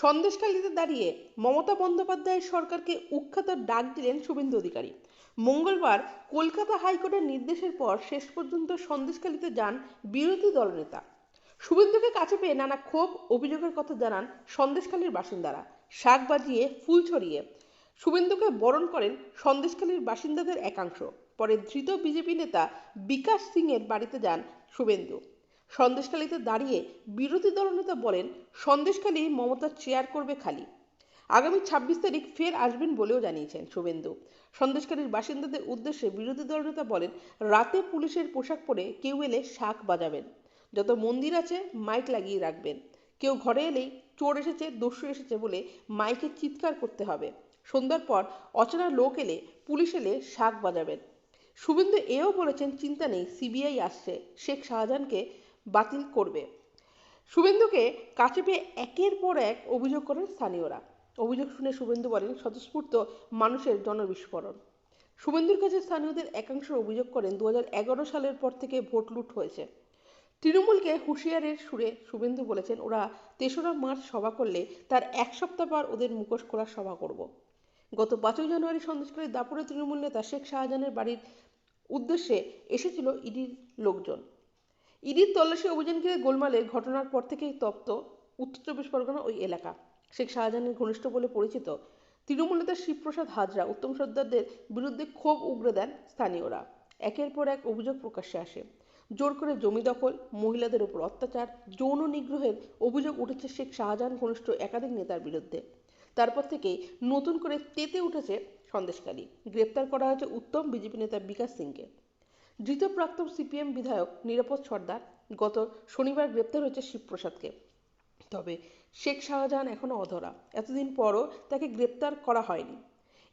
সন্দেশখালীতে দাঁড়িয়ে মমতা বন্দ্যোপাধ্যায়ের সরকারকে উৎখাত ডাক দিলেন শুভেন্দু অধিকারী। মঙ্গলবার কলকাতা হাইকোর্টের নির্দেশের পর শেষ পর্যন্ত সন্দেশখালীতে যান বিরোধী দলনেতা শুভেন্দুকে কাছে পেয়ে নানা ক্ষোভ, অভিযোগের কথা জানান সন্দেশখালীর বাসিন্দারা। শাক বাজিয়ে, ফুল ছড়িয়ে। শুভেন্দুকে বরণ করেন সন্দেশখালীর বাসিন্দাদের একাংশ। পরে ধৃত বিজেপি নেতা বিকাশ সিংয়ের বাড়িতে যান শুভেন্দু। সন্দেশখালীতে দাঁড়িয়ে বিরোধী দলনেতা বলেন, সন্দেশখালী মমতার চেয়ার করবে খালি। আগামী ছাব্বিশ তারিখ ফের আসবেন বলেও জানিয়েছেন শুভেন্দু। সন্দেশখালীর বাসিন্দাদের উদ্দেশ্যে বিরোধী দলনেতা বলেন, রাতে পুলিশের পোশাক পরে কেউ এলে শাক বাজাবেন। যত মন্দির আছে, মাইক লাগিয়ে রাখবেন। কেউ ঘরে এলেই চোর এসেছে, দস্যু এসেছে বলে মাইকে চিৎকার করতে হবে। সন্ধ্যার পর অচেনা লোক এলে পুলিশ এলে শাক বাজাবেন। শুভেন্দু এও বলেছেন, চিন্তা নেই, সিবিআই আসছে। শেখ শাহজাহানকে বাতিল করবে। শুভেন্দুকে কাছে পেয়ে একের পর এক অভিযোগ করেন স্থানীয়রা। অভিযোগ শুনে শুভেন্দু বলেন, স্বতঃস্ফূর্ত মানুষের জনবিস্ফোরণ। শুভেন্দুর কাছে স্থানীয়দের একাংশ অভিযোগ করেন দু সালের পর থেকে ভোট লুট হয়েছে। তৃণমূলকে হুঁশিয়ারের সুরে শুভেন্দু বলেছেন, ওরা তেসরা মার্চ সভা করলে তার এক সপ্তাহ পর ওদের মুখোশ খোলার সভা করব। গত পাঁচই জানুয়ারি সন্দেশকারী দাপুরে তৃণমূল নেতা শেখ শাহজাহানের বাড়ির উদ্দেশ্যে এসেছিল ইডির লোকজন। ইডির তল্লাশি অভিযান ঘিরে গোলমালের ঘটনার পর থেকেই তপ্ত উত্তর চব্বিশ পরগনা ওই এলাকা। শেখ শাহজাহানের ঘনিষ্ঠ বলে পরিচিত তৃণমূল নেতা শিবপ্রসাদ হাজরা উত্তম সর্দারদের বিরুদ্ধে ক্ষোভ উগড়ে দেন স্থানীয়রা। একের পর এক অভিযোগ প্রকাশ্যে আসে। জোর করে জমি দখল, মহিলাদের উপর অত্যাচার, যৌন নিগ্রহের অভিযোগ উঠেছে শেখ শাহজাহান ঘনিষ্ঠ একাধিক নেতার বিরুদ্ধে। তারপর থেকেই নতুন করে তেতে উঠেছে সন্দেশকারী গ্রেপ্তার করা হয়েছে উত্তম বিজেপি নেতা বিকাশ সিংকে। ধৃত প্রাক্তন সিপিএম বিধায়ক নিরাপদ সর্দার গত শনিবার গ্রেপ্তার হয়েছে শিবপ্রসাদকে। তবে শেখ শাহজাহান এখনও অধরা। এতদিন পরও তাকে গ্রেপ্তার করা হয়নি।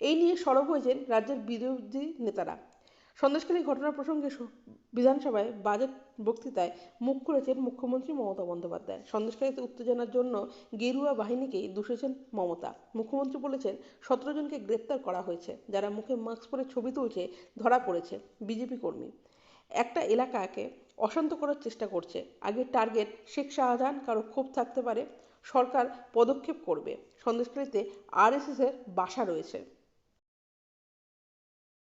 এই নিয়ে সরব হয়েছেন রাজ্যের বিরোধী নেতারা। সন্দেশকালী ঘটনা প্রসঙ্গে বিধানসভায় বাজেট বক্তৃতায় মুখ খুলেছেন মুখ্যমন্ত্রী মমতা বন্দ্যোপাধ্যায়। সন্দেশকালীতে উত্তেজনার জন্য গেরুয়া বাহিনীকেই দূষেছেন মমতা। মুখ্যমন্ত্রী বলেছেন, সতেরো জনকে গ্রেপ্তার করা হয়েছে, যারা মুখে মাস্ক পরে ছবি তুলছে, ধরা পড়েছে, বিজেপি কর্মী। একটা এলাকাকে অশান্ত করার চেষ্টা করছে। আগে টার্গেট শেখ শাহজাহান, কারও ক্ষোভ থাকতে পারে, সরকার পদক্ষেপ করবে। সন্দেশকালীতে আরএসএস এর বাসা রয়েছে।